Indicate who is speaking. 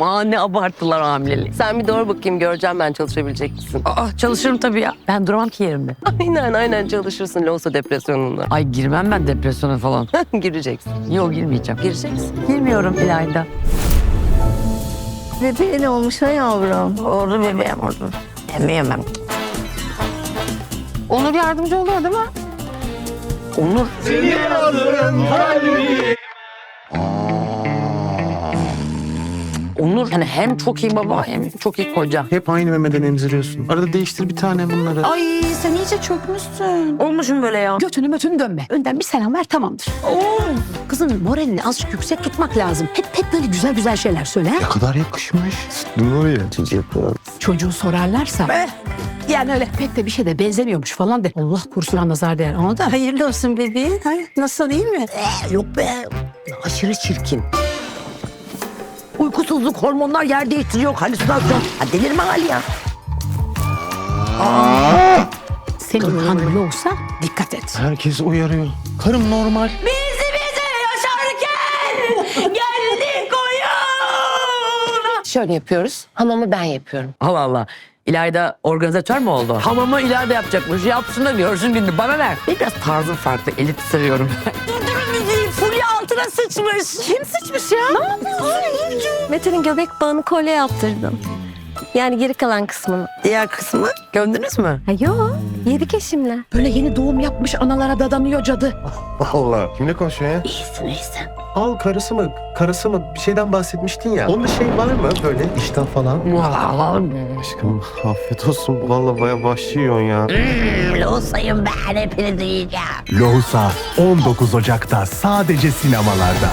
Speaker 1: Aa ne abarttılar hamileliği.
Speaker 2: Sen bir doğru bakayım göreceğim ben çalışabilecek misin?
Speaker 1: Aa çalışırım tabii ya. Ben duramam ki yerimde.
Speaker 2: Aynen aynen çalışırsın Loğusa depresyonunda.
Speaker 1: Ay girmem ben depresyona falan.
Speaker 2: Gireceksin.
Speaker 1: Yok girmeyeceğim.
Speaker 2: Gireceksin.
Speaker 1: Girmiyorum İlayda.
Speaker 3: Bebeğin olmuş ha yavrum.
Speaker 1: Oldu bebeğim oldu. Emeyemem.
Speaker 3: Onur yardımcı oluyor değil mi?
Speaker 1: Onur. Onur hani hem çok iyi baba hem çok iyi koca.
Speaker 4: Hep aynı memeden emziriyorsun. Arada değiştir bir tane bunları.
Speaker 3: Ay sen iyice çökmüşsün.
Speaker 1: Olmuşum böyle ya.
Speaker 3: Götünü mötünü dönme. Önden bir selam ver tamamdır. Kızın moralini azıcık yüksek tutmak lazım. Hep hep böyle güzel güzel şeyler söyle.
Speaker 4: Ne kadar yakışmış. Nuriye. Cici yapıyor.
Speaker 3: Çocuğu sorarlarsa. "Eh, Yani öyle pek de bir şey de benzemiyormuş falan de. Allah kursuna nazar değer. Ona da hayırlı olsun bebeğin. Ha, nasıl iyi mi?
Speaker 1: Yok be. Aşırı çirkin. Uykusuzluk, hormonlar yer değiştiriyor, halüsinasyon. Ha, delirme hali ya.
Speaker 3: Senin hamile olsa dikkat et.
Speaker 4: Herkes uyarıyor. Karım normal.
Speaker 2: Şöyle yapıyoruz. Hamamı ben yapıyorum.
Speaker 1: Allah Allah. İlayda organizatör mü oldu? Hamamı İlayda yapacakmış. Yapsın da görsün gününü. Bana ver. Biraz tarzım farklı. Elit seviyorum. Durdurun bizi. Fulya altına sıçmış. Kim sıçmış ya? Ne yapıyorsun?
Speaker 5: Mete'nin göbek bağını kolye yaptırdım. Yani geri kalan kısmını.
Speaker 1: Diğer kısmı gömdünüz mü?
Speaker 5: Ha yo, yedik eşimle.
Speaker 3: Böyle yeni doğum yapmış analara dadanıyor cadı.
Speaker 4: Allah. Kimle konuşuyor ya?
Speaker 3: İyisin iyisin.
Speaker 4: Al karısı mı? Karısı mı? Bir şeyden bahsetmiştin ya. Onda şey var mı? Böyle iştah falan. Aşkım afiyet olsun. Vallahi baya başlıyorsun ya.
Speaker 1: Loğusayım ben hepinizi yiyeceğim.
Speaker 6: Lohusa 19 Ocak'ta sadece sinemalarda.